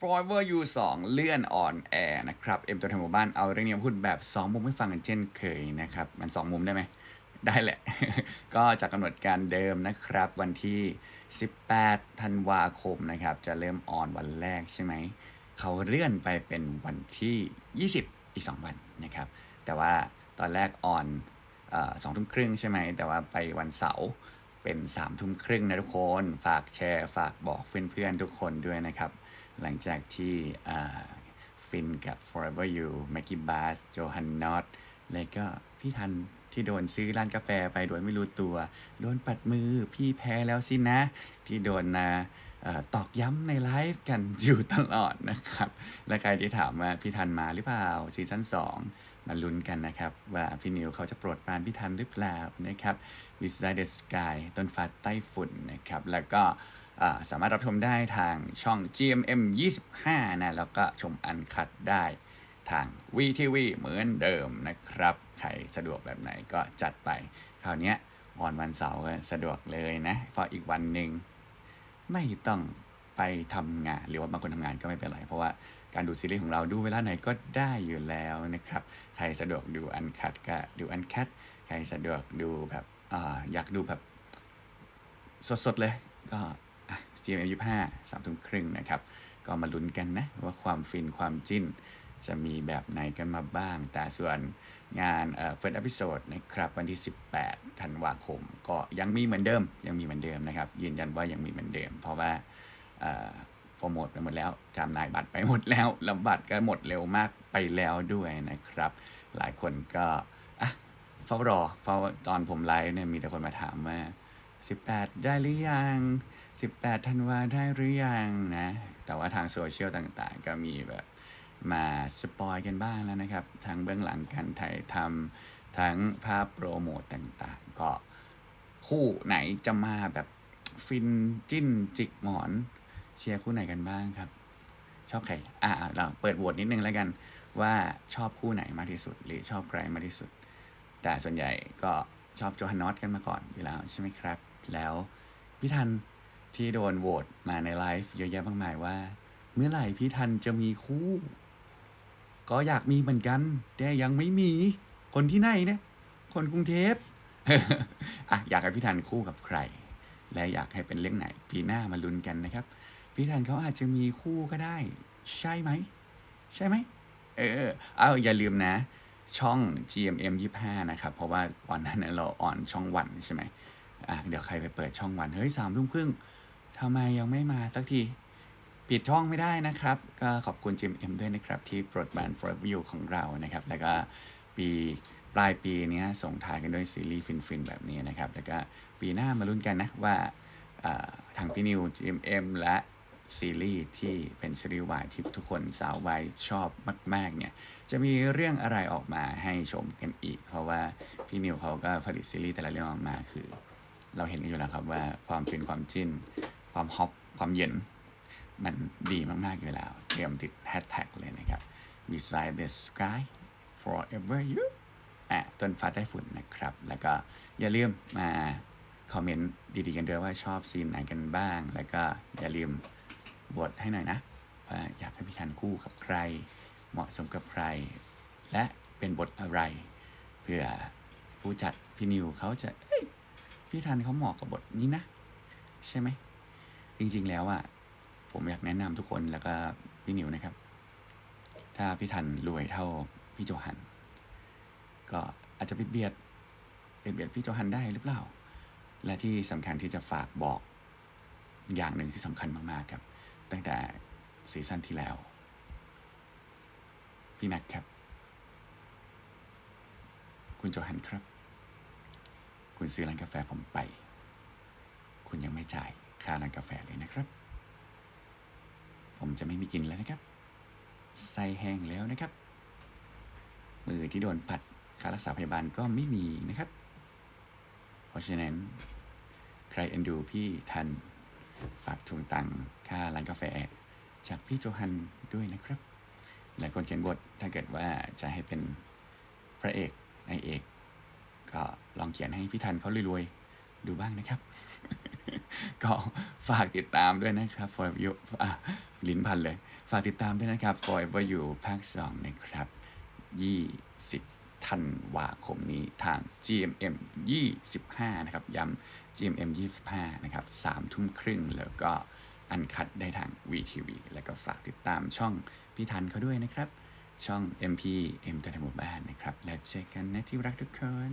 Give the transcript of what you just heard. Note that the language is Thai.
Forever You 2 เลื่อนออนแอร์นะครับเอ็มตัวแทนหมู่บ้านเอาเรื่องนี้มาพูดแบบ 2 มุมให้ฟังกันเช่นเคยนะครับ มัน 2 มุมได้ไหม ได้แหละ ก็จากกำหนดการเดิมนะครับ วันที่ 18 ธันวาคมนะครับ จะเริ่มออนวันแรกใช่ไหม เขาเลื่อนไปเป็นวันที่ 20 อีก 2 วันนะครับ แต่ว่าตอนแรกออนสองทุ่มครึ่งใช่ไหม แต่ว่าไปวันเสาร์เป็น3ามทุ่มครึ่งนะทุกคน ฝากแชร์ ฝากบอกเพื่อนๆทุกคนด้วยนะครับ หลังจากที่ฟินกับ Forever You แม็กกี้บาสโจฮันนอตแล้วก็พี่ทันที่โดนซื้อร้านกาแฟไปโดยไม่รู้ตัว โดนปัดมือพี่แพ้แล้วสินะ ที่โดนนะตอกย้ำในไลฟ์กันอยู่ตลอดนะครับ และใครที่ถามว่าพี่ทันมาหรือเปล่าซีซั่น2มาลุ้นกันนะครับ ว่าพี่นิวเขาจะโปรดปรานพี่ทันหรือเปล่านะครับ Beside the Sky ต้นฟ้าใต้ฝุ่นนะครับ แล้วก็ สามารถรับชมได้ทางช่อง GMM 25นะแล้วก็ชมอันคัดได้ทาง VTV เหมือนเดิมนะครับ ใครสะดวกแบบไหนก็จัดไป คราวนี้ยออนวันเสาร์ก็สะดวกเลยนะเพราะอีกวันหนึ่งไม่ต้องไปทำงาน หรือว่าบางคนทำงานก็ไม่เป็นไร เพราะว่าการดูซีรีส์ของเราดูเวลาไหนก็ได้อยู่แล้วนะครับ ใครสะดวกดูอันคัดก็ดูอันคัดใครสะดวกดูแบบออยากดูแบบสดๆเลยก็ GMM 25สามทุ่มครึ่งนะครับ ก็มาลุ้นกันนะ ว่าความฟินความจิ้น จะมีแบบไหนกันมาบ้าง แต่ส่วนงานเอ่อ first episode นะครับวันที่ 18 ธันวาคม ก็ยังมีเหมือนเดิม ยังมีเหมือนเดิมนะครับ ยืนยันว่ายังมีเหมือนเดิม เพราะว่าเอ่อโปรโมทไปหมดแล้วจำนายบัตรไปหมดแล้วแล้วบัตรก็หมดเร็วมากไปแล้วด้วยนะครับ หลายคนก็อะเฝ้ารอเฝ้าตอนผมไลฟ์เนี่ยมีแต่คนมาถามว่า 18 ได้หรือยัง 18ธันวาได้หรือยังนะ แต่ว่าทางโซเชียลต่างๆ ก็มีแบบมาสปอยกันบ้างแล้วนะครับ ทั้งเบื้องหลังการถ่ายทำทั้งภาพโปรโมตต่างๆ ก็คู่ไหนจะมาแบบฟินจิ้นจิกหมอน เชียร์คู่ไหนกันบ้างครับ ชอบใครอ่าเราเปิดโหวตนิดนึงแล้วกันว่าชอบคู่ไหนมากที่สุด หรือชอบใครมากที่สุด แต่ส่วนใหญ่ก็ชอบโจฮันนอตกันมาก่อนอยู่แล้วใช่ไหมครับ แล้วพี่ทัน ที่โดนโหวตมาในไลฟ์เยอะแยะมากมายว่า เมื่อไหร่พี่ทันจะมีคู่ ก็อยากมีเหมือนกัน แต่ยังไม่มี คนที่ไหนเนี่ย คนกรุงเทพอะอยากให้พี่ทันคู่กับใคร และอยากให้เป็นเรื่องไหน ปีหน้ามาลุ้นกันนะครับ พี่ทันเขาอาจจะมีคู่ก็ได้ ใช่ไหม ใช่ไหม เออ เอาอย่าลืมนะ ช่อง GMM 25นะครับ เพราะว่าก่อนหน้านั้นเราออนช่องวันใช่ไหมอะเดี๋ยวใครไปเปิดช่องวัน เฮ้ยสามทุ่มครึ่ง ทำไมยังไม่มาสักทีปิดช่องไม่ได้นะครับ ก็ขอบคุณ GMM ด้วยนะครับ ที่โปรดบาน for view ของเรานะครับ แล้วก็ปีปลายปีนี้ส่งท้ายกันด้วยซีรีส์ฟินๆ แบบนี้นะครับ แล้วก็ปีหน้ามาลุ้นกันนะว่าทางพี่นิว GMM และซีรีส์ที่เป็นซีรีส์วายที่ทุกคนสาววายชอบมากๆเนี่ยจะมีเรื่องอะไรออกมาให้ชมกันอีก เพราะว่าพี่นิวเขาก็ผลิตซีรีส์แต่ละเรื่องออกมาคือ เราเห็นกันอยู่แล้วครับว่าความฟินความจิ้น ความฮอปความเย็น มันดีมากๆอยู่แล้ว เตรียมติดแฮชแท็กเลยนะครับ beside the sky forever you อะต้นฟ้าใต้ฝุ่นนะครับ แล้วก็อย่าลืมมาคอมเมนต์ดีๆกันด้วยว่าชอบซีนไหนกันบ้าง แล้วก็อย่าลืมบทให้หน่อยนะว่าอยากให้พี่ทันคู่กับใคร เหมาะสมกับใคร และเป็นบทอะไร เพื่อผู้จัดพี่นิวเขาจะพี่ทันเขาเหมาะกับบทนี้นะ ใช่ไหม จริง ๆ แล้วอะผมอยากแนะนำทุกคนแล้วก็พี่นิวนะครับ ถ้าพี่ทันรวยเท่าพี่โจฮัน ก็อาจจะเบียดเบียดเบียดเบียดพี่โจฮันได้หรือเปล่า และที่สำคัญที่จะฝากบอกอย่างหนึ่งที่สำคัญมากๆครับ ตั้งแต่ซีซั่นที่แล้ว พี่แม็กครับ คุณโจฮันครับ คุณซื้อร้านกาแฟผมไป คุณยังไม่จ่าย ค่าร้านกาแฟเลยนะครับ ผมจะไม่มีกินแล้วนะครับ ไส้แห้งแล้วนะครับ มือที่โดนปัดค่ารักษาพยาบาลก็ไม่มีนะครับ เพราะฉะนั้น ใครเอ็นดูพี่ทันฝากทวงตังค่าร้านกาแฟ จากพี่โจฮันด้วยนะครับและคนเขียนบทถ้าเกิดว่าจะให้เป็นพระเอกนายเอก ก็ลองเขียนให้พี่ทันเขารวยๆ ดูบ้างนะครับ ก็ฝากติดตามด้วยนะครับ for you อ่ลิ้นพันเลย ฝากติดตามด้วยนะครับ Forever You ภาค2นะครับ 20ธันวาคมนี้ทาง GMM 25 นะครับ ย้ำ GMM 25 นะครับ3ทุ่มครึ่งแล้วก็อันคัดได้ทาง VTV แล้วก็ฝากติดตามช่องพี่ทันเขาด้วยนะครับ ช่อง MP M ตะทหมู่บ้านนะครับ แล้วเจอกันนะที่รักทุกคน